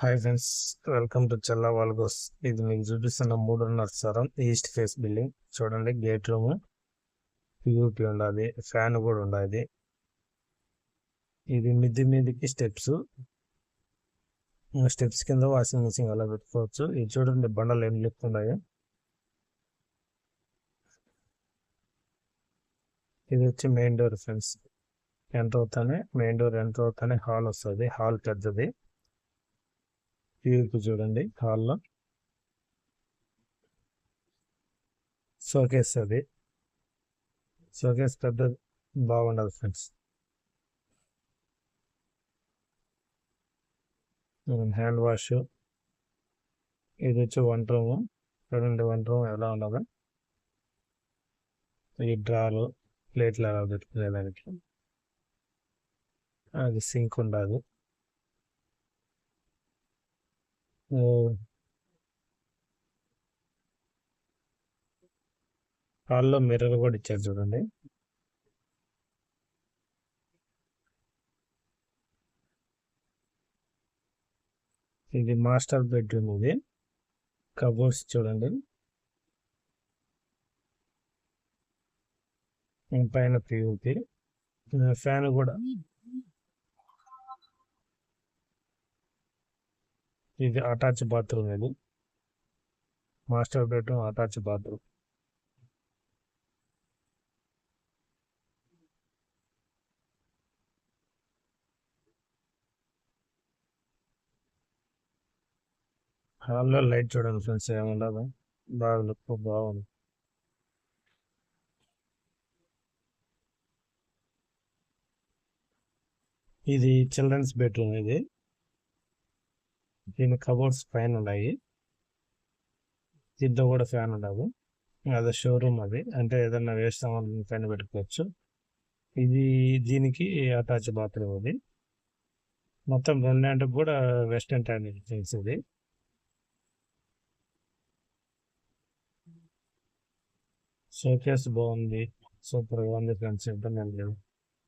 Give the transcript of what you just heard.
Hi friends welcome to Challa vlogs ఇది మీకు చూపిస్తున్న మూడున్నర సరం ఈస్ట్ ఫేస్ బిల్డింగ్ చూడండి గేట్ రూమ్ ప్యూరిటీ ఉండాలి ఫ్యాన్ కూడా ఉండాలి. ఇది మిద్ది మీదకి స్టెప్స్ స్టెప్స్ కింద వాషింగ్ మిషన్ అలా పెట్టుకోవచ్చు. ఇది చూడండి బండలు ఏం లేకుండా ఇది వచ్చి మెయిన్ డోర్ ఫ్రెండ్స్ ఎంటర్ అవుతానే మెయిన్ డోర్ ఎంటర్ అవుతానే హాల్ వస్తుంది. హాల్ పెద్దది. తీర్పు చూడండి. హాల్లో షోకేస్ అది. షోకేస్ పెద్ద బాగుండదు ఫ్రెండ్స్. Hand wash. ఇది వచ్చి వంట రూమ్. చూడండి వంట రూమ్ ఎలా ఉండదు. ఈ డ్రాలు ప్లేట్లు ఎలా పెట్టుకునేదానికి అది సింక్ ఉండదు. హాల్లో మిర్రర్ కూడా ఇచ్చారు చూడండి. ఇది మాస్టర్ బెడ్రూమ్ ఇది. కబోర్డ్స్ చూడండి. పైన పియూపి ఫ్యాన్ కూడా. ఇది అటాచ్ బాత్రూమ్ ఇది. మాస్టర్ బెడ్రూమ్ అటాచ్ బాత్రూమ్ హాల్లో లైట్ చూడండి ఫ్రెండ్స్ ఏముండదు. బాగా లుక్ బాగుంది. ఇది చిల్డ్రన్స్ బెడ్రూమ్ ఇది. దీని కబోర్డ్స్ పైన ఉన్నాయి. దీంట్లో కూడా ఫ్యాన్ ఉండదు. అది షోరూమ్ అది. అంటే ఏదన్నా వేస్ట్ సామాన్ పైన పెట్టుకోవచ్చు. ఇది దీనికి అటాచ్ బాత్రూమ్ అది. మొత్తం రెండింటికి కూడా వెస్టర్న్ టాయిలెట్స్ ఇది. షోకేస్ బాగుంది. సూపర్గా ఉంది ఫ్రెండ్స్. ఇబ్బంది లేదు.